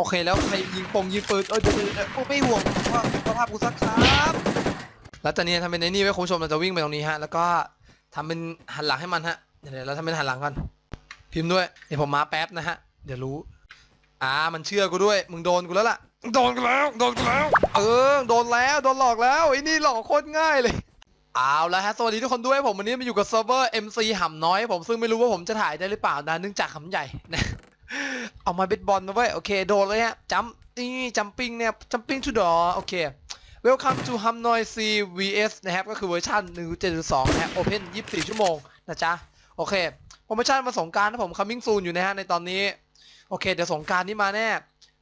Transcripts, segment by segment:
โอเคแล้วใครยิงปงยิงปืนเออเดี๋ยวเดี๋ยวเดี๋ยวโอ้ไม่ห่วงว่าสภาพกูสักครับแล้วตอนนี้ทำเป็นไอ้นี่ไว้คุณผู้ชมเราจะวิ่งไปตรงนี้ฮะ แล้วก็ทำเป็นหันหลังให้มันฮะเดี๋ยวเดี๋ยวเราทำเป็นหันหลังกันพิมพ์ด้วยเดี๋ยวผมมาแป๊บนะฮะเดี๋ยวรู้อ่ามันเชื่อกูด้วย มึงโดนกูแล้วล่ะโดนกูแล้วโดนกูแล้ว เออโดนแล้วโดนหลอกแล้วไอ้นี่หลอกโคตรง่ายเลยเอาแล้วฮะสวัสดีทุกคนด้วยผมวันนี้มาอยู่กับเซิร์ฟเวอร์ MC ห่ำน้อย ผมซึ่งไม่รู้ว่าผมจะถ่ายได้หรือเปล่านะเนื่องจากหำใหญ่นะ เอามาเบสบอลนะเว้ย โอเค โดนเลยฮะจัมนี่จัมปิ้งเนี่ยจัมปิ้งทูดอโอเค Welcome to Ham Noi C VS นะครับ ก็คือเวอร์ชัน1.72นะฮะ Open 24 ชั่วโมง นะจ๊ะ โอเค โปรโมชั่นมาสงการนะผม coming soon อยู่นะฮะ ในตอนนี้ โอเค เดี๋ยวสงการนี้มาแน่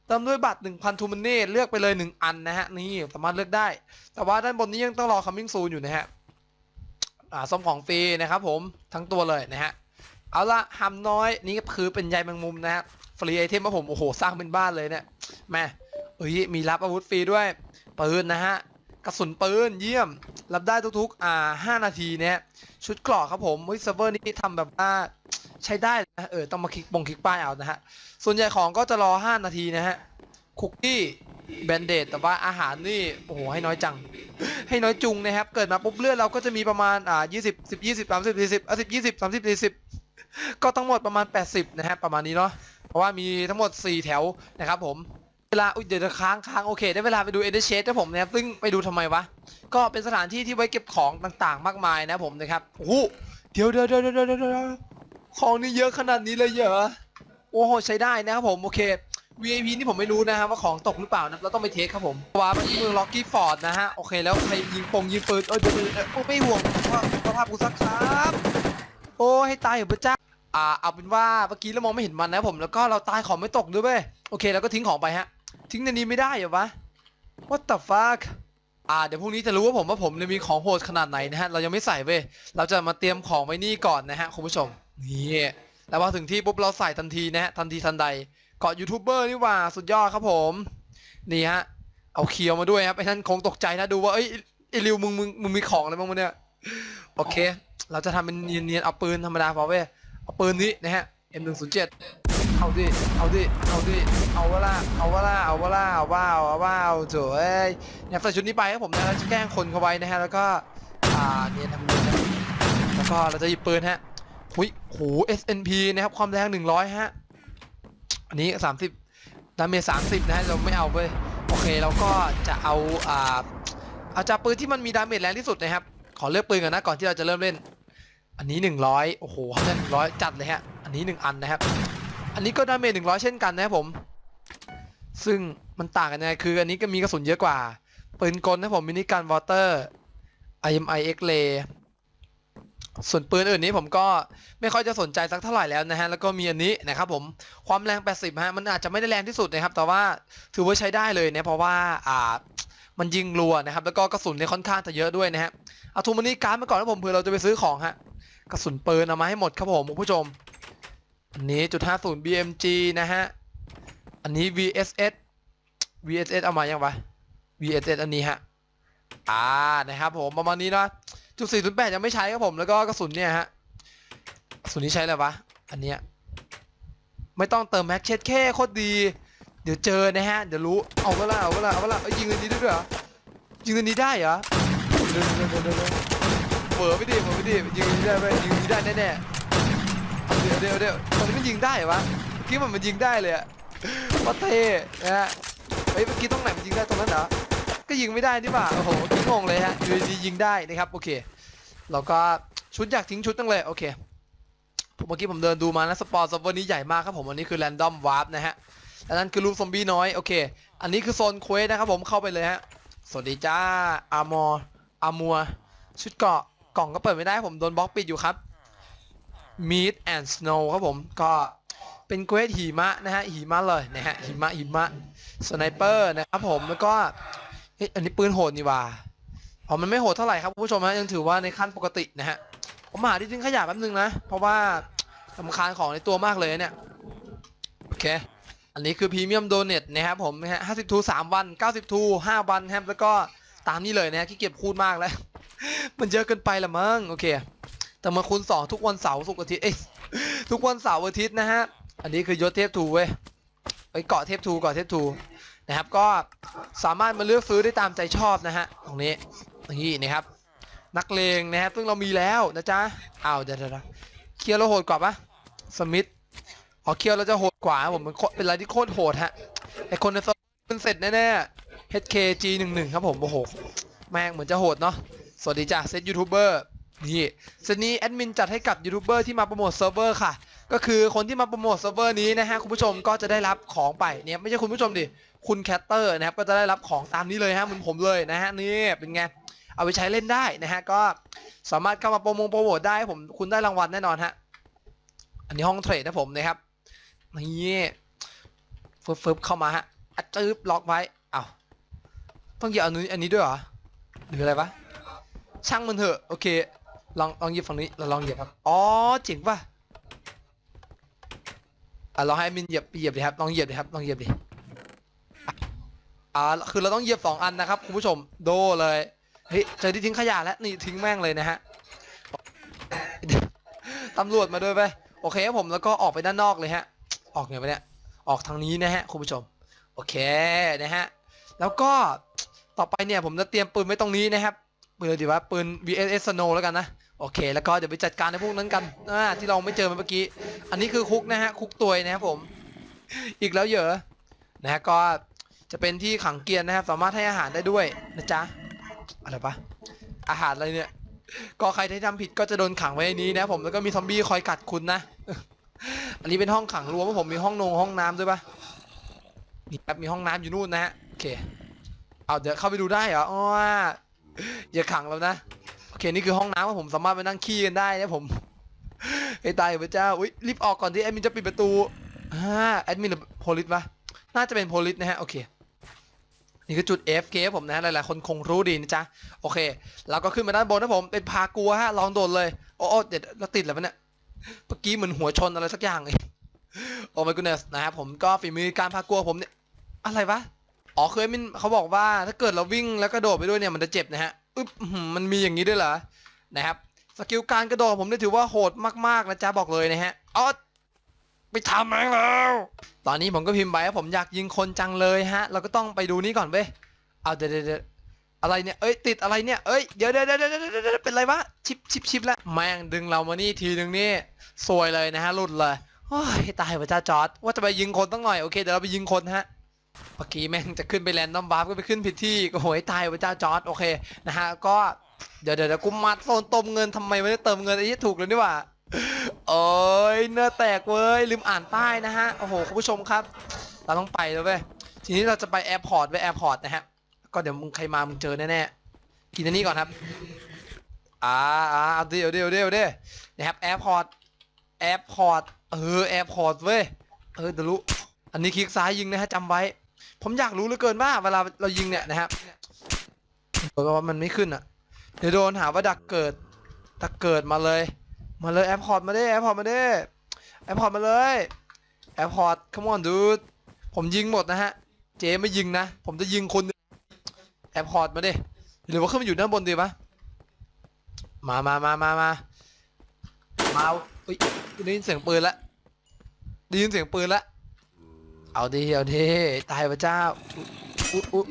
เติมด้วยบัตร 1,000ทูมันนี่เลือกไปเลย 1 อันนะฮะ นี่สามารถเลือกได้ แต่ว่าด้านบนนี้ยังต้องรอ coming soon อยู่นะฮะ อ่าซ่อมของฟรีนะครับผมทั้งตัวเลยนะฮะ เอาละหำน้อยนี่ก็คือเป็นใยแมงมุมนะฮะฟรีไอเทมมาผมโอ้โหสร้างเป็นบ้านเลยเนี่ยแม่เอ้ยมีรับอาวุธฟรีด้วยปืนนะฮะกระสุนปืนเยี่ยม รับได้ทุกๆอ่า5นาทีเนี่ยชุดกราะครับผมเฮ้ยเซิร์ฟเวอร์นี้ทำแบบว่าใช้ได้นะเออต้องมาคลิกบงคลิกป้ายเอานะฮะส่วนใหญ่ของก็จะรอ 5 นาทีนะฮะคุกกี้แบนเดดแต่ว่าอาหารนี่โอ้โหให้น้อยจัง ให้น้อยจุงนะครับ เกิดมาปุ๊บเลือดเราก็จะมีประมาณอ่า20 10 20 30 40อะ10 20 30 40 ก็ทั้งหมดประมาณ 80 นะฮะประมาณนี้เนาะเพราะว่ามีทั้งหมด 4 แถวนะครับผมเวลาอุ้ยเดี๋ยวจะค้างค้างโอเค ได้เวลาไปดูเอเดเชสนะผมนะครับซึ่งไปดูทำไมวะ ก็เป็นสถานที่ที่ไว้เก็บของต่างๆ มากมายนะผมนะครับโอ้เดี๋ยวเดี๋ยวเดี๋ยวเดี๋ยวเดี๋ยวเดี๋ยวของนี่เยอะขนาดนี้เลยเหรอโอ้โหใช้ได้นะครับผมโอเค VIP นี่ผมไม่รู้นะครับว่าของตกหรือเปล่านะเราต้องไปเทสครับผมว้ามาที่เมืองล็อกกี้ฟอร์ดนะฮะโอเคแล้วใครยิงปงยิงปืนเออเดี๋ยวเดี๋ยวเดี๋ยวโอ้ไม่ห่วงว่าสภาพกูสักครับ โอ้ให้ตายเหรอพระเจ้า อ่าเอาเป็นว่าเมื่อกี้เรามองไม่เห็นมันนะผมแล้วก็เราตายของไม่ตกด้วยเว้ยโอเคแล้วก็ทิ้งของไปฮะ ทิ้งในนี้ไม่ได้เหรอวะ What the fuck อ่าเดี๋ยวพรุ่งนี้จะรู้ว่าผมว่าผมเนี่ยมีของโหดขนาดไหนนะฮะเรายังไม่ใส่เว้ยเราจะมาเตรียมของไว้นี่ก่อนนะฮะคุณผู้ชมนี่แล้วพอถึงที่ปุ๊บเราใส่ทันทีนะฮะทันทีทันใดเกาะยูทูบเบอร์นี่ว่าสุดยอดครับผมนี่ฮะเอาเคียวมาด้วยครับไอ้ท่านคงตกใจนะดูว่าเอ้ยไอ้ริวมึงมึงมึงมีของอะไรบ้างวะเนี่ย โอเค เราจะทำเป็นเนียนๆเอาปืนธรรมดาพอเว้ยเอาปืนนี้นะฮะ M107 เอาดิ เอาดิ เอาดิ เอาวะล่ะเอาวะล่ะเอาวะล่ะเอาว้าวเอาว้าวโจ้เอ้ยเนี่ยใส่ชุดนี้ไปครับผมนะแล้วจะแกล้งคนเขาไว้นะฮะ แล้วก็ อ่าเนี่ยทำเนียนนะแล้วก็เราจะหยิบปืนฮะหุยโห SNP นะครับ ความแรง100ฮะ อันนี้ 30ดาเมจ30 นะฮะ เราไม่เอาเว้ย โอเค เราก็จะเอา อ่า เอาจากปืนที่มันมีดาเมจแรงที่สุดนะครับ ขอเลือกปืนก่อนนะก่อนที่เราจะเริ่มเล่น อันนี้100โอ้โหหนึ่งร้อยจัดเลยฮะ อันนี้1อันนะครับ อันนี้ก็ดาเมจหนึ่งร้อยเช่นกันนะครับผม ซึ่งมันต่างกันยังไงคือ อันนี้ก็มีกระสุนเยอะกว่า ปืนกลนะผมมินิการวอเตอร์ IMI X Ray ส่วนปืนอื่นนี้ผมก็ไม่ค่อยจะสนใจสักเท่าไหร่แล้วนะฮะแล้วก็มีอันนี้นะครับผมความแรง 80ฮะมันอาจจะไม่ได้แรงที่สุดนะครับ แต่ว่าถือว่าใช้ได้เลยนะเพราะว่าอ่ามันยิงรัวนะครับ แล้วก็กระสุนเนี่ยค่อนข้างจะเยอะด้วยนะฮะเอาทูมานี่การ์ดมาก่อนนะผมเผื่อเราจะไปซื้อของฮะกระสุนปืนเอามาให้หมดครับผมคุณผู้ชม อันนี้จุด50 BMG นะฮะอันนี้ VSS VSS เอามายังวะ VSS อันนี้ฮะอ่านะครับผมประมาณนี้นะ จุด408ยังไม่ใช้ครับผมแล้วก็กระสุนเนี่ยฮะกระสุนนี้ใช้อะไรวะอันเนี้ยไม่ต้องเติมแม็กเช็ดแค่โคตรดี เดี๋ยวเจอนะฮะเดี๋ยวรู้เอาเวลาเอาเวลาเอาเวลายิงอันนี้ได้ด้วยเหรอยิงอันนี้ได้เหรอเดี๋ยวเดี๋ยวเดี๋ยวเดี๋ยวเดี๋ยวเหวอไปดิเหวอไปดิยิงอันนี้ได้ไหมยิงอันนี้ได้แน่ๆเดี๋ยวเดี๋ยวเดี๋ยวตอนนี้มันยิงได้เหรอวะเมื่อกี้มันมันยิงได้เลยอะว่าเทนะฮะเฮ้ยเมื่อกี้ตรงไหนมันยิงได้ตรงนั้นเหรอ ก็ยิงไม่ได้นี่ป่ะโอ้โหยิงงงเลยฮะอยู่ดียิงได้นะครับโอเคเราก็ชุดอยากทิ้งชุดตั้งเลยโอเคผมเมื่อกี้ผมเดินดูมานะสปอร์ตซัฟเวอร์นี้ใหญ่มากครับผมอันนี้คือแรนดอมวาร์ปนะฮะอันนั้นคือรูปซอมบี้น้อยโอเค อันนี้คือโซนเควสนะครับผมเข้าไปเลยฮะสวัสดีจ้าอาร์มอร์อาร์มัวชุดเกาะกล่องก็เปิดไม่ได้ผมโดนบล็อกปิดอยู่ครับ Meat and Snow ครับผมก็เป็นเควสหิมะนะฮะหิมะเลยนะฮะหิมะหิมะสไนเปอร์นะครับผมแล้วก็ เฮ้ยอันนี้ปืนโหดนี่ว่าอ๋อมันไม่โหดเท่าไหร่ครับคุณผู้ชมฮะยังถือว่าในขั้นปกตินะฮะผมหาที่ทิ้งขยะแป๊บนึงนะ เพราะว่าสำคาญของในตัวมากเลยเนี่ย โอเค อันนี้คือพรีเมียมโดเน t นะครับผมนะฮะ50ทู3วัน90ทู5วันครับแล้วก็ตามนี้เลยนะฮะขี้เกียจพูดมากแล้ว มันเยอะเกินไปละมั้งโอเค แต่มาคูณ2ทุกวันเสาร์ศุกร์อาทิตย์เอ้ยทุกวันเสาร์อาทิตย์นะฮะ อันนี้คือยศเทพทูเว้ยเอ้เกาะเทพทูเกาะเทพทู นะครับ ก็สามารถมาเลือกซื้อได้ตามใจชอบนะฮะตรงนี้นี่นะครับ นักเลงนะครับซึ่งเรามีแล้วนะจ๊ะอ้าวเดี๋ยวเดี๋ยวเดี๋ยวเคียวเราโหดกว่าปะสมิธอ๋อเคียวเราจะโหดกว่าผมมันเป็นอะไรที่โคตรโหดฮะไอคนในโซนมันเสร็จแน่ๆ HKG 1 1 ครับผมโอ้โหแม่งเหมือนจะโหดเนาะสวัสดีจ้ะเซตยูทูบเบอร์ นี่เซนี้แอดมินจัดให้กับยูทูบเบอร์ที่มาโปรโมทเซิร์ฟเวอร์ค่ะ ก็คือคนที่มาโปรโมทเซิร์ฟเวอร์นี้นะฮะคุณผู้ชมก็จะได้รับของไปเนี่ยไม่ใช่คุณผู้ชมดิคุณแคตเตอร์นะครับก็จะได้รับของตามนี้เลยฮะเหมือนผมเลยนะฮะนี่เป็นไงเอาไปใช้เล่นได้นะฮะก็สามารถเข้ามาโปรโมงโปรโมทได้ผมคุณได้รางวัลแน่นอนฮะอันนี้ห้องเทรดนะผมนะครับนี่เฟึบฟึบเข้ามาฮะอัดจืบล็อกไว้เอาวต้องหยิบอันนี้อันนี้ด้วยเหรอหรืออะไรวะช่างมันเถอะโอเค ลองลองหยิบฝั่งนี้เราลองเหยียบครับ อ๋อเจ๋งป่ะอะลองให้มินเหยียบเหยียบดิครับลองเหยียบดิครับลองเหยียบดิอะอ่าคือเราต้องเหยียบสองอันนะครับคุณผู้ชมโดเลยเฮ้ยเจอที่ทิ้งขยะแล้วนี่ทิ้งแม่งเลยนะฮะตำรวจมาด้วยไปโอเคครับผมแล้วก็ออกไปด้านนอกเลยฮะ ออกไงไปเนี่ยออกทางนี้นะฮะคุณผู้ชม โอเคนะฮะแล้วก็ต่อไปเนี่ยผมจะเตรียมปืนไว้ตรงนี้นะครับปืนดีว่าปืน VSS Snow แล้วกันนะ โอเค แล้วก็เดี๋ยวไปจัดการในพวกนั้นกันอ่าที่เราไม่เจอมาเมื่อกี้ อันนี้คือคุกนะฮะ คุกตัวยนะครับผม อีกแล้วเหยอะนะฮะก็จะเป็นที่ขังเกียร์นะครับ สามารถให้อาหารได้ด้วยนะจ๊ะอะไรปะอาหารอะไรเนี่ย ก็ใครที่ทำผิดก็จะโดนขังไว้ในนี้นะผมแล้วก็มีซอมบี้คอยกัดคุณนะ อันนี้เป็นห้องขังรวมว่าผมมีห้องนงห้องน้ำด้วยปะนี่ครับมีห้องน้ำอยู่นู่นนะฮะโอเคเอาเดี๋ยวเข้าไปดูได้เหรออ๋ออย่าขังเรานะ เคนี่คือห้องน้ำว่าผมสามารถไปนั่งขี้กันได้นะผมไอ้ตายพระเจ้าอุ้ยรีบออกก่อนที่แอดมินจะปิดประตูอ่าแอดมินหรือโพลิสปะน่าจะเป็นโพลิสนะฮะโอเคนี่คือจุด FK ครับผมนะหลายๆคนคงรู้ดีนะจ๊ะโอเคเราก็ขึ้นมาด้านบนนะผมเป็นพากัวฮะลองโดดเลยโอ้โอ้เดี๋ยวเราติดแล้วเนี่ยเมื่อกี้เหมือนหัวชนอะไรสักอย่างเลยโอ้ my goodness นะครับผมก็ฝีมือการพากัวผมเนี่ยอะไรวะอ๋อเคยมินเขาบอกว่าถ้าเกิดเราวิ่งแล้วกระโดดไปด้วยเนี่ยมันจะเจ็บนะฮะ อึบมันมีอย่างนี้ด้วยเหรอนะครับสกิลการกระโดดผมนี่ถือว่าโหดมากๆนะจ๊ะบอกเลยนะฮะอ๋อไปทำแม่งแล้ว ตอนนี้ผมก็พิมพ์ไปว่าผมอยากยิงคนจังเลยฮะ เราก็ต้องไปดูนี่ก่อนเว้ยเอาเดี๋ยวเดี๋ยวอะไรเนี่ยเอ้ยติดอะไรเนี่ยเอ้ยเดี๋ยวเดี๋ยวเดี๋ยวเดี๋ยวเดี๋ยวเดี๋ยวเป็นไรวะชิปชิปชิปแล้วแม่งดึงเรามานี่ทีนึงนี่สวยเลยนะฮะหลุดเลยโอ้ยตายพระเจ้าจอร์ดว่าจะไปยิงคนตั้งหน่อยโอเคเดี๋ยวเราไปยิงคนฮะ เมื่อกี้แม่งจะขึ้นไปแลนด์ดอมบาร์ก็ไปขึ้นผิดที่โอ้โหยตายพระเจ้าจอร์ดโอเคนะฮะก็เดี๋ยวเดี๋ยวเดี๋ยวกูมัดโซนต้มเงินทำไมไม่ได้เติมเงินไอ้ที่ถูกเลยนี่หว่าโอ้ยเนื้อแตกเว้ยลืมอ่านป้ายนะฮะโอ้โหคุณผู้ชมครับ เราต้องไปแล้วเว้ยทีนี้เราจะไปแอร์พอร์ตไปแอร์พอร์ตนะฮะก็เดี๋ยวมึงใครมามึงเจอแน่ๆกินอันนี้ก่อนครับอ่าอ่าเอาเดี๋ยวเดี๋ยวเดี๋ยวเดี๋ยวนะครับแอร์พอร์ตแอร์พอร์ตเออแอร์พอร์ตเว้ยเออเดี๋ยวรู้อันนี้คลิกซ้ายยิงนะฮะจำไว้ ผมอยากรู้เหลือเกินว่าเวลาเรายิงเนี่ยนะครับเพราะว่ามันไม่ขึ้นอะ เดี๋ยวโดนหาว่าดักเกิด ดักเกิดมาเลย มาเลยแอร์พอร์ตมาดิแอร์พอร์ตมาดิแอร์พอร์ตมาเลยแอร์พอร์ต come on dude ผมยิงหมดนะฮะ เจไม่ยิงนะ ผมจะยิงคนแอร์พอร์ตมาดิหรือว่าขึ้นมาอยู่ด้านบนดีปะมามามามามามาเอาเฮ้ยได้ยินเสียงปืนละได้ยินเสียงปืนละ เอาดิเอาดิตายพระเจ้าอุ๊อุ๊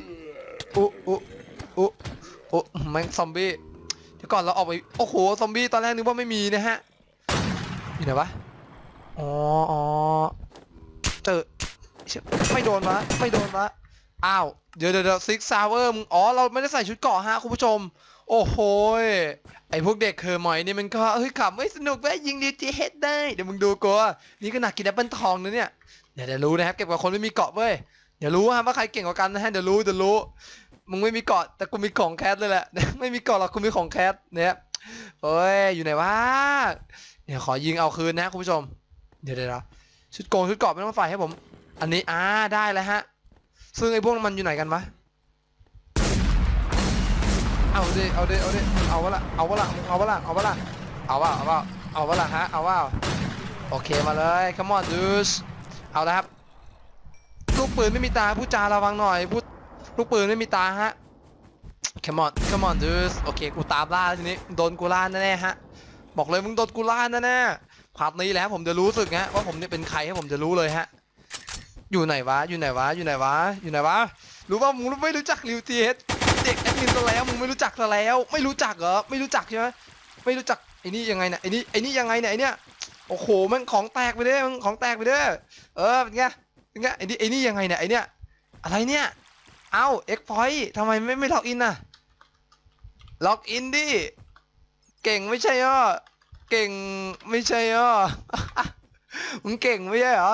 อุ๊อุ๊อุ๊อุ๊แม่งซอมบี้เดี๋ยวก่อนเราออกไปโอ้โหซอมบี้ตอนแรกนึกว่าไม่มีนะฮะอยู่ไหนวะอ๋ออ๋อเจอไม่โดนวะไม่โดนวะอ้าวเดี๋ยวเดี๋ยวซิกซาวเวอร์มึงอ๋อเราไม่ได้ใส่ชุดเกาะฮะคุณผู้ชม โอ้โหไอพวกเด็กเคอร์หมอยนี่มันก็เฮ้ยขำไม่สนุกแว้ยยิงดีจีเฮดได้เดี๋ยวมึงดูกูว่านี่ก็หนักกินแอปเปิลทองนะเนี่ย เดี๋ยวเดี๋ยวรู้นะครับเก็บกับคนไม่มีเกาะเว้ยเดี๋ยวรู้ฮะว่าใครเก่งกว่ากันนะฮะเดี๋ยวรู้เดี๋ยวรู้มึงไม่มีเกาะแต่กูมีของแคสเลยแหละไม่มีเกาะหรอกกูมีของแคสเนี่ยเอ้ยอยู่ไหนวะเดี๋ยวขอยิงเอาคืนนะคุณผู้ชม เดี๋ยวเดี๋ยวชุดโกงชุดเกาะไม่ต้องใส่ให้ผม อันนี้อ่าได้แล้วฮะ ซึ่งไอ้พวกมันอยู่ไหนกันวะเอาดิเอาดิเอาดิเอาวะละเอาวะละเอาวะละเอาวะละเอาวะเอาวะเอาวะละฮะเอาวะโอเคมาเลย come on dudes เอาละครับ ลูกปืนไม่มีตาพูดจาระวังหน่อยพูดลูกปืนไม่มีตาฮะ come on come on dude โอเคกูตามล่าแล้วทีนี้โดนกูล่าแน่ๆฮะ บอกเลยมึงโดนกูล่าแน่ๆพาร์ทนี้แล้วผมจะรู้สึกฮะว่าผมเนี่ยเป็นใครให้ผมจะรู้เลยฮะ อยู่ไหนวะ อยู่ไหนวะ อยู่ไหนวะ อยู่ไหนวะ รู้ป่ะมึงไม่รู้จักริวทีเอสเด็กแอดมินซะแล้วมึงไม่รู้จักซะแล้ว ไม่รู้จักเหรอ ไม่รู้จักใช่ไหมไม่รู้จักไอ้นี่ยังไงเนี่ยไอ้นี่ไอ้นี่ยังไงเนี่ยไอ้เนี่ย โอ้โหมันของแตกไปเด้อมันของแตกไปเด้อเออเป็นไงเป็นไงไอ้นี่ไอ้นี่ยังไงเนี่ยไอ้เนี่ยอะไรเนี่ยเอ้าเอ็กพอยต์ทำไมไม่ไม่ล็อกอินน่ะล็อกอินดิเก่งไม่ใช่ย่อเก่งไม่ใช่ย่อมึงเก่งไม่ใช่เหรอ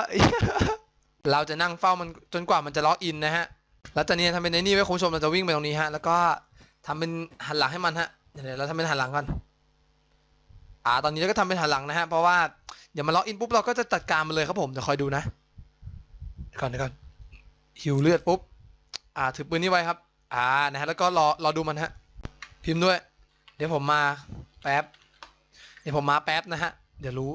เราจะนั่งเฝ้ามันจนกว่ามันจะล็อกอินนะฮะ แล้วตอนนี้ทำเป็นในนี่ไว้คุณผู้ชมเราจะวิ่งไปตรงนี้ฮะ แล้วก็ทำเป็นหันหลังให้มันฮะ เดี๋ยวเราทำเป็นหันหลังก่อน อ่า ตอนนี้เราก็ทำเป็นหันหลังนะฮะ เพราะว่าเดี๋ยวมันล็อกอินปุ๊บเราก็จะจัดการมันเลยครับผม เดี๋ยวคอยดูนะเดี๋ยวก่อนเดี๋ยวก่อนหิวเลือดปุ๊บ อ่า ถือปืนนี้ไว้ครับ อ่า นะฮะ แล้วก็รอ รอดูมันฮะ พิมพ์ด้วย เดี๋ยวผมมาแป๊บ เดี๋ยวผมมาแป๊บนะฮะ เดี๋ยวรู้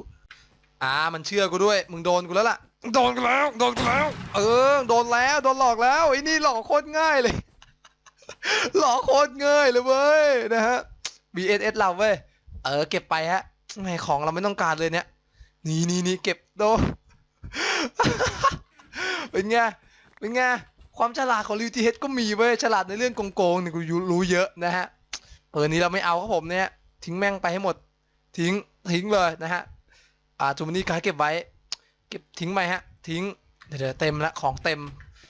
อ่า มันเชื่อกูด้วย มึงโดนกูแล้วล่ะ โดนกูแล้ว โดนกูแล้ว เออ โดนแล้ว โดนหลอกแล้วไอ้นี่หลอกโคตรง่ายเลย หลอกโคตรง่ายเลยเว้ย นะฮะ BSS เราเว้ยเออ เก็บไปฮะแหมของเราไม่ต้องการเลยเนี่ย นี่นี่นี่เก็บโด เป็นไง เป็นไง ความฉลาดของลิวทีเฮดก็มีเว้ย ฉลาดในเรื่องโกงๆเนี่ยกูรู้เยอะนะฮะ เปิดนี้เราไม่เอาครับผมเนี่ย ทิ้งแม่งไปให้หมด ทิ้ง ทิ้งเลยนะฮะ อ่าจูมานี่การเก็บไว้ เก็บทิ้งไปฮะ ทิ้ง เดี๋ยวเดี๋ยวเต็มละของเต็ม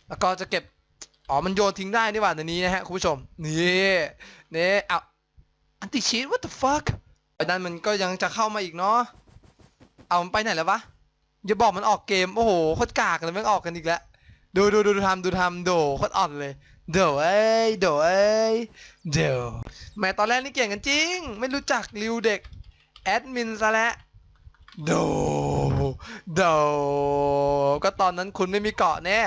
แล้วก็จะเก็บ อ๋อ มันโยนทิ้งได้นี่หว่าในนี้นะฮะคุณผู้ชม นี่ นี่เอาอันติชีต what the fuck ไอ้นั่นมันก็ยังจะเข้ามาอีกเนาะ เอามันไปไหนแล้ววะอย่าบอกมันออกเกม โอ้โหโคตรกากเลยแม่งออกกันอีกแล้ว ดูดูดูดูทำดูทำโดโคตรอ่อนเลยเด๋อเอ้ยเด๋อเอ้ยเด๋อแหม่ตอนแรกนี่เก่งกันจริง ไม่รู้จักริวเด็ก แอดมินซะแล้วโดโดก็ตอนนั้นคุณไม่มีเกาะแน่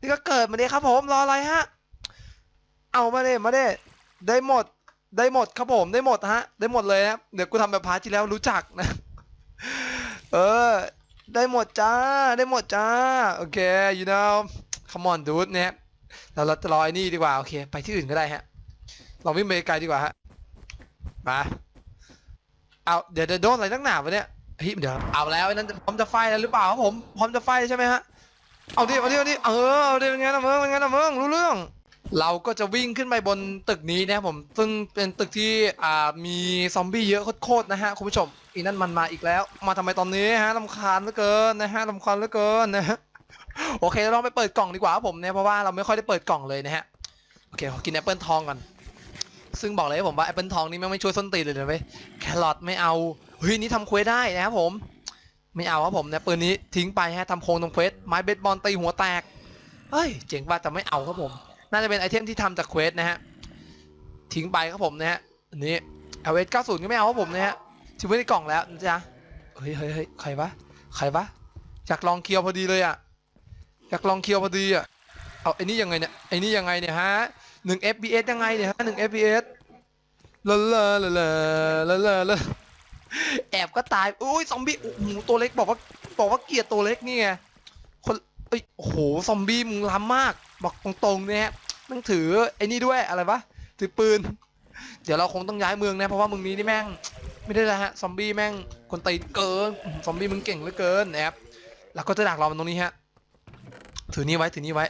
นี่ก็เกิดมาดิครับผมรออะไรฮะ เอามาเด้มาเด้ได้หมด ได้หมดครับผมได้หมดฮะ ได้หมดเลยนะเดี๋ยวกูทำแบบพาร์ทที่แล้วรู้จักนะ เออ ได้หมดจ้า ได้หมดจ้า โอเค you know come on dude เนี่ยเราเราจะรอไอ้นี่ดีกว่า โอเค ไปที่อื่นก็ได้ฮะเราวิ่งไปไกลดีกว่าฮะ มา เอาเดี๋ยวเดี๋ยวโดนอะไรตั้งหนาวะเนี่ยเฮ้ยเดี๋ยวเอาแล้วไอ้นั่นพร้อมจะไฟแล้วหรือเปล่าครับผม พร้อมจะไฟใช่ไหมฮะ เอาดิ เอาดิ เอาดิ เออ เอาดิเป็นไงนะเมึงเป็นไงนะเมึงรู้เรื่อง เราก็จะวิ่งขึ้นไปบนตึกนี้นะครับผมซึ่งเป็นตึกที่อ่ามีซอมบี้เยอะโคตรๆนะฮะคุณผู้ชมอีนั่นมันมาอีกแล้ว มาทำไมตอนนี้ฮะลำคาญเหลือเกินนะฮะลำคาญเหลือเกินนะฮะโอเคเราไปเปิดกล่องดีกว่าผมเนี่ยเพราะว่าเราไม่ค่อยได้เปิดกล่องเลยนะฮะโอเคขอกินแอปเปิลทองก่อนซึ่งบอกเลยผมว่าแอปเปิลทองนี่แม่งไม่ช่วยส้นตีนเลยนะเว้ยแครอทไม่เอาเฮ้ยนี่ทำเควสได้นะครับผมไม่เอาครับผมเนี่ยปืนนี้ทิ้งไปฮะทำโครงตรงเควสไม้เบสบอลตีหัวแตกเฮ้ยเจ๋งว่าแต่ไม่เอาครับผม น่าจะเป็นไอเทมที่ทำจากเควสนะฮะ ทิ้งไปครับผมนะฮะอันนี้ l อ90ก็ไม่เอาครับผมนะฮะทิ้งไว้ในกล่องแล้วนะจ๊ะเฮ้ยเฮ้ยเฮ้ยใครวะใครวะอยากลองเคียวพอดีเลยอะอยากลองเคียวพอดีอะเอาไอ้นี่ยังไงเนี่ยไอ้นี่ยังไงเนี่ยฮะหนึ่ง FPS ยังไงเนี่ยฮะหนึ่ง FPS ลาลาลาลาลาลาลาแอบก็ตายอุ้ยซอมบี้โอ้โหตัวเล็กบอกว่าบอกว่าเกลียดตัวเล็กนี่ไงคนเอ้ยโอ้โหซอมบี้มึงล้ำมาก บอกตรงๆเนี่ยฮะ มันถือไอ้นี่ด้วยอะไรวะถือปืน เดี๋ยวเราคงต้องย้ายเมืองนะเพราะว่าเมืองนี้นี่แม่ง ไม่ได้แล้วฮะซอมบี้แม่งคนตีนเกินซอมบี้มึงเก่งเหลือเกินนะครับแล้วก็จะดักรอมันตรงนี้ฮะถือนี่ไว้ถือนี่ไว้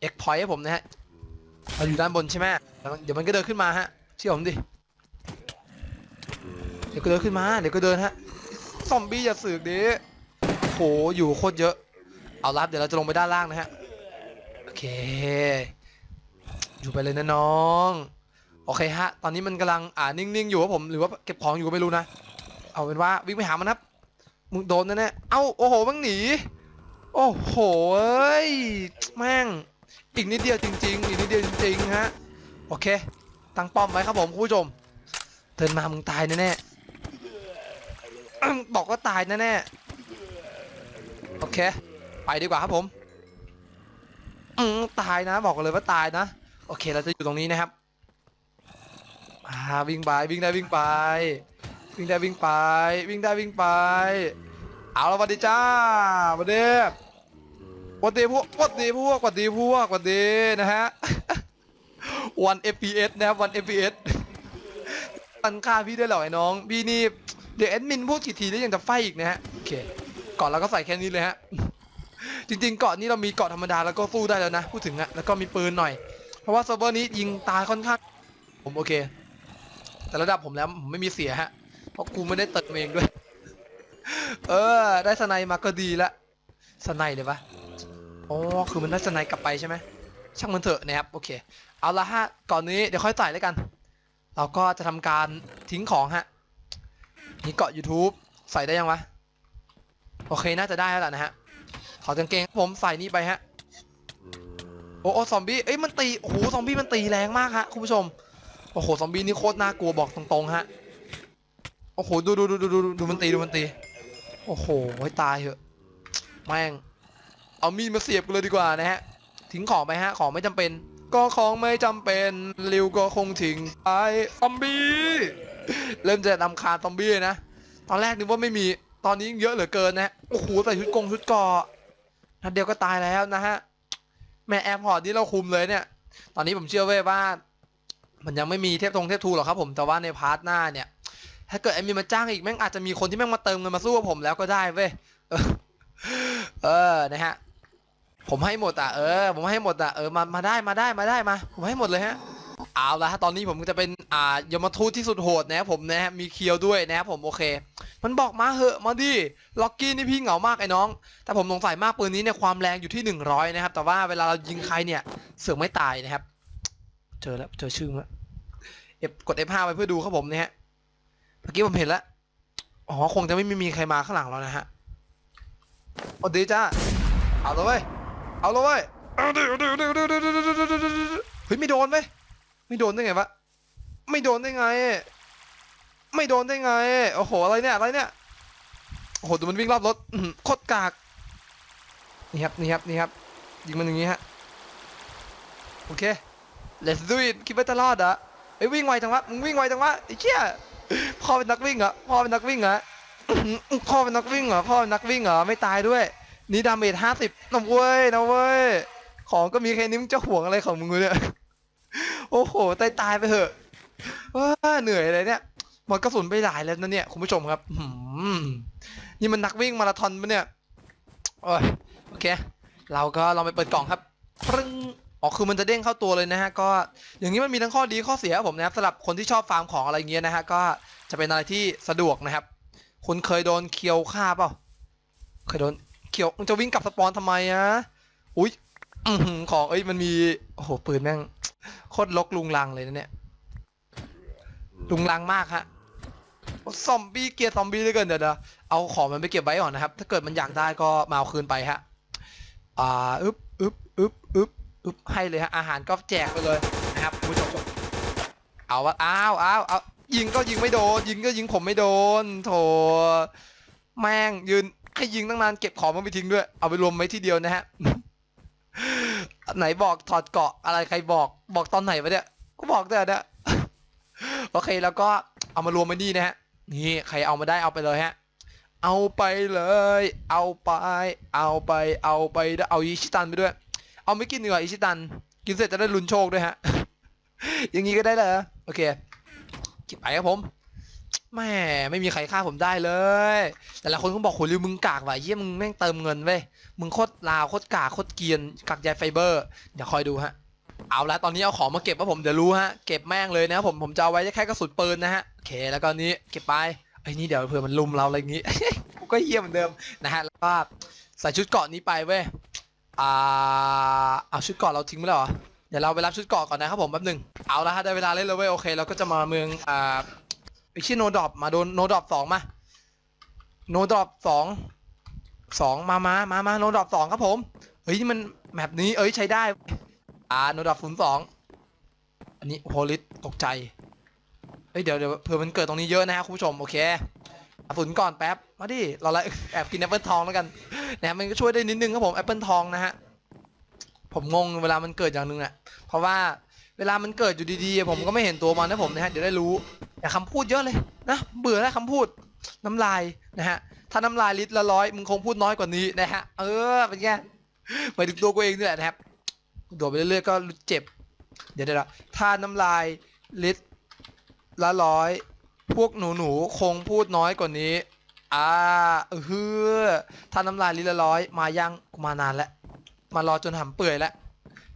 เอ็กพอยต์ให้ผมนะฮะเราอยู่ด้านบนใช่ไหมเดี๋ยวมันก็เดินขึ้นมาฮะเชื่อผมดิเดี๋ยวก็เดินขึ้นมาเดี๋ยวก็เดินฮะซอมบี้อย่าสือกดิโหอยู่โคตรเยอะ เอารับเดี๋ยวเราจะลงไปด้านล่างนะฮะ โอเค อยู่ไปเลยนะน้อง โอเคฮะ ตอนนี้มันกำลังอ่านิ่งๆอยู่ครับผมหรือว่าเก็บของอยู่ก็ไม่รู้นะ เอาเป็นว่าวิ่งไปหามันครับ มึงโดนแน่ๆเอ้าโอ้โหมึงหนี โอ้โหเอ้ยแม่ง อีกนิดเดียวจริง ๆ อีกนิดเดียวจริงๆฮะ โอเค ตั้งป้อมไว้ครับผมคุณผู้ชม เดินมามึงตายแน่ๆอื้อบอกว่าตายแน่ๆโอเค ไปดีกว่าครับผมอืมตายนะบอกเลยว่าตายนะ โอเคเราจะอยู่ตรงนี้นะครับอ่าวิ่งไปวิ่งได้วิ่งไป วิ่งได้วิ่งไป วิ่งได้วิ่งไป เอาละสวัสดีจ้าสวัสดีสวัสดีพวกสวัสดีพวกสวัสดีพวกวัสดีนะฮะวัน FPS นะครับวัน FPS ตันค่าพี่ได้วยหรอไอ้น้อง พี่นี่เดี๋ยวแอดมินพูดกี่ทีแล้วยังจะไฟอีกนะฮะโอเคก่อนเราก็ใส่แค่นี้เลยฮะจริงๆเกาะนี้เรามีเกาะธรรมดาแล้วก็สู้ได้แล้วนะ พูดถึงอะแล้วก็มีปืนหน่อย เพราะว่าเซิร์ฟเวอร์นี้ยิงตายค่อนข้าง ผมโอเค แต่ระดับผมแล้วผมไม่มีเสียฮะ เพราะกูไม่ได้เติมเองด้วย เออ ได้สไนมาก็ดีละสไนเลยปะอ๋อคือมันได้สไนกลับไปใช่ไหมช่างมันเถอะนะครับโอเค เอาละฮะก่อนนี้เดี๋ยวค่อยใส่แล้วกัน เราก็จะทำการทิ้งของฮะนี่เกาะ YouTube ใส่ได้ยังวะ โอเคน่าจะได้แล้วล่ะนะฮะถอดกางเกงผมใส่นี่ไปฮะ โอ้โอซอมบี้เอ้ยมันตีโอ้โหซอมบี้มันตีแรงมากฮะคุณผู้ชมโอ้โหซอมบี้นี่โคตรน่ากลัวบอกตรงๆฮะโอ้โหดูดูดูดูดูดูดูมันตีดูมันตีโอ้โหให้ตายเถอะแม่งเอามีดมาเสียบกันเลยดีกว่านะฮะทิ้งของไปฮะของไม่จำเป็น ก็ของไม่จำเป็นริวก็คงทิ้งไปซอมบี้เริ่มจะนำคาซอมบี้นะตอนแรกนึกว่าไม่มีตอนนี้เยอะเหลือเกินนะฮะโอ้โหใส่ชุดกงชุดเกอนัดเดียวก็ตายแล้วนะฮะ แม่แอร์พอร์ตนี่เราคุมเลยเนี่ย ตอนนี้ผมเชื่อเว้ยว่า มันยังไม่มีเทพธงเทพทูหรอกครับผมแต่ว่าในพาร์ทหน้าเนี่ย ถ้าเกิดไอมีมาจ้างอีกแม่งอาจจะมีคนที่แม่งมาเติมเงินมาสู้กับผมแล้วก็ได้เว้ยเออนะฮะ ผมให้หมดอะเออ ผมให้หมดอะเออมามาได้มาได้มาได้มา ผมให้หมดเลยฮะ เอาละฮะตอนนี้ผมจะเป็นอ่ายมทูตที่สุดโหดนะผมนะฮะมีเคียวด้วยนะครับผมโอเค มันบอกมาเหอะมาดิล็อกกี้นี่พี่เหงามากไอ้น้อง แต่ผมสงสัยมากปืนนี้เนี่ยความแรงอยู่ที่ 100 นะครับ แต่ว่าเวลาเรายิงใครเนี่ยเสือกไม่ตายนะครับ เจอแล้วเจอชื่อแล้วเอฟกด F5 ไปเพื่อดูครับผมนะฮะเมื่อกี้ผมเห็นแล้วอ๋อคงจะไม่มีใครมาข้างหลังแล้วนะฮะโอ้ดีจ้าเอาเลยเอาเลยเอาดิเอาดิเอาดิเอาดิเฮ้ยไม่โดนไหม ไม่โดนได้ไงวะ ไม่โดนได้ไง ไม่โดนได้ไง โอ้โห อะไรเนี่ย อะไรเนี่ย โอ้โหดูมันวิ่งรอบรถโคตรกาก นี่ครับ นี่ครับ นี่ครับ ยิงมันอย่างงี้ฮะ โอเค let's do it คิดว่าจะรอดเหรอไอ้ยวิ่งไวจังวะ มึงวิ่งไวจังวะไอ้เชี่ยพ่อเป็นนักวิ่งเหรอ พ่อเป็นนักวิ่งเหรอพ่อเป็นนักวิ่งเหรอ พ่อเป็นนักวิ่งเหรอ ไม่ตายด้วย นี่ดาเมจห้าสิบนะเว้ยนะเว้ย ของก็มีแค่นี้มึงจะห่วงอะไรของมึงเนี่ย โอ้โหตายตายๆไปเถอะว้าเหนื่อยเลยเนี่ยหมดกระสุนไปหลายแล้วนะเนี่ยคุณผู้ชมครับหือนี่มันนักวิ่งมาราธอนปะเนี่ยโอ้ยโอเค เราก็ลองไปเปิดกล่องครับปรึ้งอ๋อคือมันจะเด้งเข้าตัวเลยนะฮะ ก็อย่างนี้มันมีทั้งข้อดีข้อเสียผมนะครับสำหรับคนที่ชอบฟาร์มของอะไรเงี้ยนะฮะก็จะเป็นอะไรที่สะดวกนะครับ คุณเคยโดนเคียวฆ่าเปล่าเคยโดนเคียวมึงจะวิ่งกลับสปอนทำไมอะอุ้ยของเอ้ยมันมีโอ้โหปืนแม่ง โคตรลกลุงลังเลยนะเนี่ย ลุงลังมากฮะซอมบี้เกลียร์ซอมบี้เหลยเกินเดี๋ยวนะเอาของมันไปเก็บไว้ก่อนนะครับ ถ้าเกิดมันอยากได้ก็มาเอาคืนไปฮะ อ่าอึ๊บอึ๊บอึ๊บอึ๊บอึ๊บให้เลยฮะ อาหารก็แจกไปเลยนะครับคุณผู้ชมเอาวะอ้าวอ้าวเอายิงก็ยิงไม่โดน ยิงก็ยิงผมไม่โดน โถ แม่งยืนให้ยิงตั้งนานเก็บของมันไปทิ้งด้วย เอาไปรวมไว้ที่เดียวนะฮะ ไหนบอกถอดเกาะอะไรใครบอกบอกตอนไหนวะเนี่ยก็บอกแต่เนี่ยโอเคแล้วก็เอามารวมไว้นี่นะฮะนี่ใครเอามาได้เอาไปเลยฮะเอาไปเลย เอาไป เอาไป เอาไปแล้วเอาอิชิตันไปด้วย เอาไม่กินดีกว่าอิชิตัน กินเสร็จจะได้ลุ้นโชคด้วยฮะ อย่างนี้ก็ได้เลยโอเคเก็บไปครับผม แม่ไม่มีใครฆ่าผมได้เลย แต่ละคนก็บอกโหริวมึงกากว่ะเยี่ยมึงแม่งเติมเงินเว้ยมึงโคตรลาวโคตรกากโคตรเกียนกักใยไฟเบอร์เดี๋ยวคอยดูฮะเอาละตอนนี้เอาของมาเก็บว่าผมเดี๋ยวรู้ฮะเก็บแม่งเลยนะผมผมจะเอาไว้แค่กระสุนปืนนะฮะโอเคแล้วก็นี้เก็บไปไอ้ยนี่เดี๋ยวเผื่อมันลุมเราอะไรอย่างงี้ กูก็เยี่ยมเหมือนเดิมนะฮะแล้วก็ใส่ชุดเกาะนี้ไปเว้ยอ่าเอาชุดเกาะเราทิ้งไปแล้วเหรอเดี๋ยวเราไปรับชุดเกาะก่อนนะครับผมแป๊บหนึ่งเอาละฮะได้เวลาเล่นแล้วเว้ยโอเคเราก็จะมาเมืองอ่า ไอชื่อโนดอปมาโดนโนดอปสองมาโนดอปสองสองมามามามาโนดอปสองครับผมเฮ้ยนี่มันแมปนี้เอ้ยใช้ได้ อ่าโนดอปศูนย์สองอันนี้โฮลิสตกใจเฮ้ยเดี๋ยวเดี๋ยวเผื่อมันเกิดตรงนี้เยอะนะฮะคุณผู้ชมโอเคฝุ่นก่อนแป๊บมาดิเราล่แอบกินแอปเปิลทองแล้วกันนะมันก็ช่วยได้นิดนึงครับผมแอปเปิลทองนะฮะผมงงเวลามันเกิดอย่างนึงอะเพราะว่า เวลามันเกิดอยู่ดีๆ ผมก็ไม่เห็นตัวมันนะผมนะฮะเดี๋ยวได้รู้แต่คำพูดเยอะเลยนะเบื่อแล้วคำพูดน้ำลายนะฮะถ้าน้ำลายลิตรละร้อยมึงคงพูดน้อยกว่านี้นะฮะเออเป็นไงหมายถึงตัวกูเองด้วยนะครับโดดไปเรื่อยๆก็เจ็บ เดี๋ยวเดี๋ยวถ้าน้ำลายลิตรละร้อยพวกหนูๆคงพูดน้อยกว่านี้อ่าเออฮือท่าน้ำลายลิตรละร้อยมายังกูมานานแล้วมารอจนหำเปื่อยแล้ว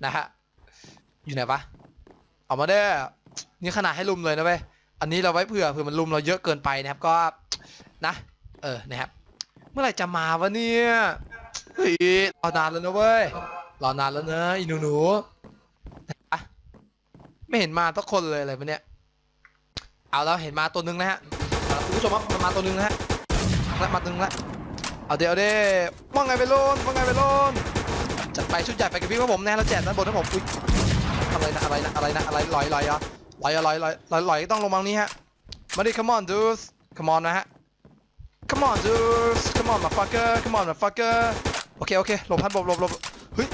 นะฮะอยู่ไหนปะ ออกมาเด้นี่ขนาดให้ลุมเลยนะเว้ยอันนี้เราไว้เผื่อเผื่อมันลุมเราเยอะเกินไปนะครับก็นะ เออนะครับเมื่อไหร่จะมาวะเนี่ยเฮ้ยรอนานแล้วนะเว้ยรอนานแล้วนะอีหนูหนูๆไม่เห็นมาสักคนเลยอะไรปะเนี่ยเอาแล้วเห็นมาตัวหนึงนะฮะคุณผู้ชมครับมาตัวหนึงนะฮะล้วมาตัวหนึงละเอาเดี๋ยวเด้ว่าไงไปโลนว่าไงไปโลนจัดไปชุดใหญ่ไปกับพี่ครับผมนะเราแจกด้านบนนะผม อะไรนะอะไรนะอะไรไรลอยลอยอะลอยอะลอยลอยลอยลอยต้องลงมางนี้ฮะมาดิ come on dudes come on นะฮะ come on dudes come on motherfucker come on motherfucker โอเคโอเคหลบพันหลบหลบหลบเฮ้ย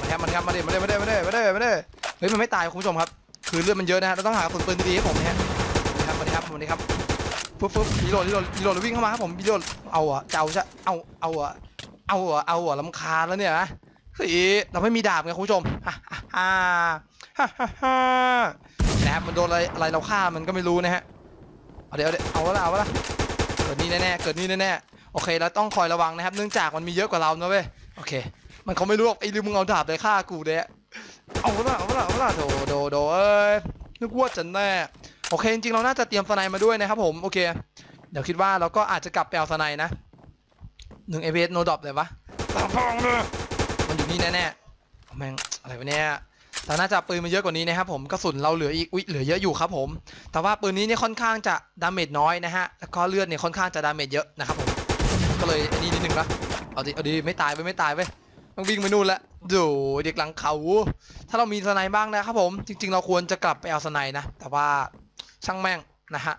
มันครับมันครับมาดิมาดิมาดิมาดิมาดิมาดิเฮ้ยมันไม่ตายคุณผู้ชมครับ คือเลือดมันเยอะนะฮะเราต้องหากระสุนปืนดีๆให้ผมนะฮะมาดิครับมาดิครับมาดิครับปุ๊บปุ๊บรีโหลดรีโหลดรีโหลดแล้ววิ่งเข้ามาครับผมรีโหลดเอาอะจะเอาจะเอาเอาอะเอาอะเอาอะลำคาแล้วเนี่ยนะเฮ้ยเราไม่มีดาบไงคุณผู้ชมฮ่าฮ่า ฮ่าฮ่าฮ่านะครับมันโดนอะไรอะไรเราฆ่ามันก็ไม่รู้นะฮะเอาเดี๋ยวเอาดี๋ยวเอาละเอาละเกิดนี่แน่ๆเกิดนี่แน่ๆโอเคเราต้องคอยระวังนะครับ เนื่องจากมันมีเยอะกว่าเรานะเว้ยโอเค มันเขาไม่รู้หรอกไอ้ลืมมึงเอาดาบเลยฆ่ากูเด้เอาละเอาละเอาละโดโดโดเอ้ยนึกว่าจะแน่โอเคจริงๆเราน่าจะเตรียมสไนมาด้วยนะครับผมโอเค เดี๋ยวคิดว่าเราก็อาจจะกลับไปเอาสไนนะหนึ่งเอเโนดอปเลยวะตาพองเลยมันอยู่นี่แน่ๆแม่งอะไรวะเนี่ย แต่น่าจะปืนมันเยอะกว่านี้นะครับผมกระสุนเราเหลืออีกอุ๊ยเหลือเยอะอยู่ครับผม แต่ว่าปืนนี้เนี่ยค่อนข้างจะดาเมจน้อยนะฮะแล้วก็เลือดเนี่ยค่อนข้างจะดาเมจเยอะนะครับผมก็เลยอันนี้นิดนึงนะเอาดิเอาดิไม่ตายไปไม่ตายไปต้องวิ่งไปนู่นละดูเด็กหลังเขา ถ้าเรามีสไนบ้างนะครับผม จริง ๆ เราควรจะกลับไปเอาสไนนะ แต่ว่าช่างแม่งนะฮะ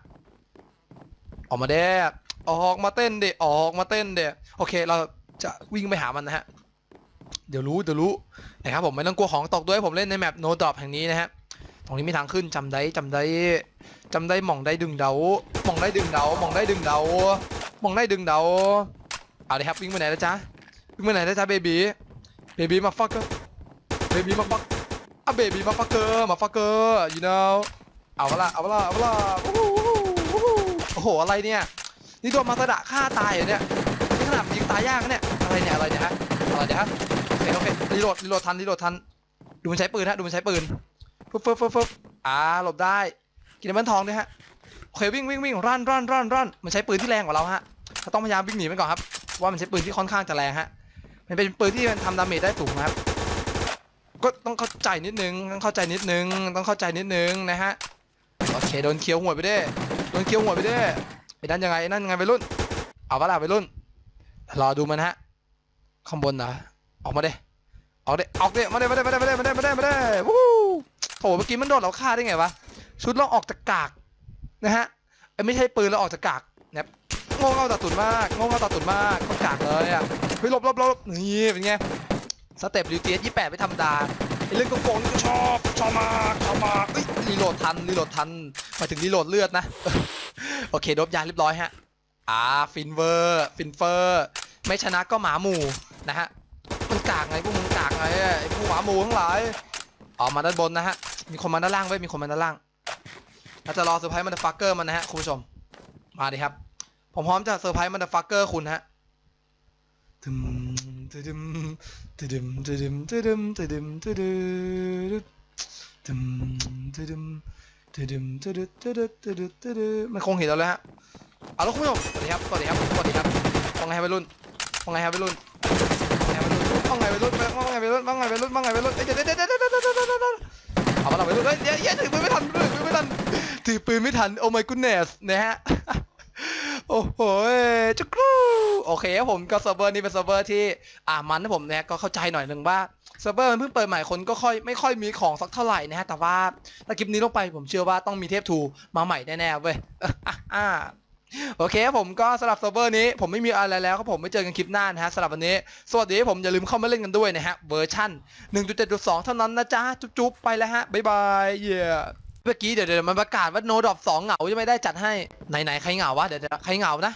ออกมาเด้ออกมาเต้นเด้ออกมาเต้นเด้โอเค เราจะวิ่งไปหามันนะฮะ เดี๋ยวรู้เดี๋ยวรู้นะครับผมไม่ต้องกลัวของตกด้วยผมเล่นในแมปโนดรอปแห่งนี้นะฮะตรงนี้มีทางขึ้นจำได้จำได้จำได้หม่องได้ดึงเดาหม่องได้ดึงเดาหม่องได้ดึงเดาหม่องได้ดึงเดาเอาเลยครับวิ่งไปไหนแล้วจ๊ะวิ่งไปไหนแล้วจ๊ะเบบีเบบีมาฟักเกอร์เบบีมาฟักอะเบบีมาฟักเกอร์มาฟักเกอร์ you know เอาเวละเอาเวละเอาเวละวู้ฮู้วู้ฮู้วู้ฮู้โอ้โหอะไรเนี่ยนี่โดนมาสดะฆ่าตายเหรอเนี่ยขนาดยิงตายยากเนี่ยอะไรเนี่ยอะไรเนี่ยฮะอะไรเนี่ยฮะ เคโอเครีโหลดรีโหลดทันรีโหลดทัน ดูมันใช้ปืนฮะดูมันใช้ปืนฟึบฟึบฟึบฟึบอ่าหลบได้ กินน้ำมันทองด้วยฮะโอเควิ่งวิ่งวิ่งรันรันรันรันมันใช้ปืนที่แรงกว่าเราฮะเราต้องพยายามวิ่งหนีมันก่อนครับว่ามันใช้ปืนที่ค่อนข้างจะแรงฮะมันเป็นปืนที่มันทำดาเมจได้สูงครับ ก็ต้องเข้าใจนิดนึงต้องเข้าใจนิดนึงต้องเข้าใจนิดนึงนะฮะโอเคโดนเคี้ยวหัวไปด้โดนเคี้ยวหัวไปด้ไอ้นั่นยังไงไอ้นั่นยังไงไปรุ่น เอาปะล่ะไปรุ่นรอดูมันฮะข้างบนนะ ออกมาเด้ออกเด้ออกเด้มาเด้มาเด้มาเด้มาเด้มาเด้มาเด้มาเด้วู้โถเมื่อกี้มันโดนเราฆ่าได้ไงวะชุดเราออกจากกากนะฮะไม่ใช่ปืนเราออกจากกากนะครับโง่เงาตาตุ่นมากโง่เงาตาตุ่นมากก็กากเลยอะเฮ้ยหลบหลบหลบนี่เป็นไงสเต็ปริวเตียยี่แปดไม่ธรรมดาไอ้เรื่องโกงนี่ก็ชอบชอบมากชอบมากเอ้ยรีโหลดทันรีโหลดทันหมายถึงรีโหลดเลือดนะโอเคดบยาเรียบร้อยฮะอ่าฟินเวอร์ฟินเฟอร์ ไม่ชนะก็หมาหมู่นะฮะ มันกากไงพวกมึงกากไงไอ้พวกหมาหมู่ทั้งหลายออกมาด้านบนนะฮะ มีคนมาด้านล่างไว้ยมีคนมาด้านล่างเราจะรอเซอร์ไพรส์มันฟักเกอร์มันนะฮะคุณผู้ชม มาดิครับ ผมพร้อมจะเซอร์ไพรส์มันฟักเกอร์คุณฮะตึมตึดึมตึดึมตึดึมตึดึมตึดึมตึดึมตึมตึดึมตึดึมตึดึตึดึตึดึตึดึมันคงเห็นเราแล้วฮะ เอาแล้วคุณผู้ชมสวัสดีครับ สวัสดีครับ สวัสดีครับว่าไงครับวัยรุ่นว่าไงครับวัยรุ่น บ้างไงไปรุ่นบ้างไงไปรุ่นบ้างไงไปรุ่นบ้างไงไปรุ่นเดี๋ยวเดี๋ยวเดี๋ยวเดี๋ยวเดี๋ยวเดี๋ยวเดี๋ยวเอามาหลับไปรุ่นเฮ้ยเย้ถือปืนไม่ทันถือปืนไม่ทันถือปืนไม่ทันโอ้ my goodness นะฮะโอ้โหจักรูโอเคครับผมก็เซิร์ฟเวอร์นี้เป็นเซิร์ฟเวอร์ที่อ่ามันนะผมนะก็เข้าใจหน่อยหนึ่งว่าเซิร์ฟเวอร์มันเพิ่งเปิดใหม่คนก็ค่อยไม่ค่อยมีของสักเท่าไหร่นะฮะแต่ว่าถ้าคลิปนี้ลงไปผมเชื่อว่าต้องมีเทปทูมาใหม่แน่ๆเว้ยอ่า โอเคครับผมก็สำหรับเซิร์ฟเวอร์นี้ ผมไม่มีอะไรแล้วครับผมไม่เจอกันคลิปหน้านะฮะสำหรับวันนี้ สวัสดีผมอย่าลืมเข้ามาเล่นกันด้วยนะฮะเวอร์ชั่น 1.7.2 เท่านั้นนะจ๊ะ จุ๊บๆ ไปแล้วฮะ บ๊ายบายเย้เมื่อกี้เดี๋ยวเดี๋ยวมันประกาศว่าโนดอ p สองเหงาจะไม่ได้จัดให้ไหนไหนๆ ใครเหงาวะเดี๋ยวใครเหงานะ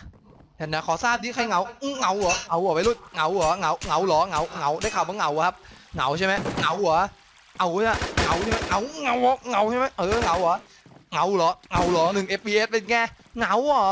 เดี๋ยวนะขอทราบดิใครเหงาเหงาเหรอเหงาเหรอไปรุ่นเหงาเหรอเหงาเหงาเหรอเหงาเหงาได้ข่าวว่าเหงาครับเหงาใช่ไหมเหงาเหรอเอาเนี่ยเหงาใช่ไหมเหงาเหงาเหรอเหงาใช่ไหมเออเหงาเหรอ เงาเหรอเงาเหรอหนึ่ง FPS เป็นไงเหงาเหรอ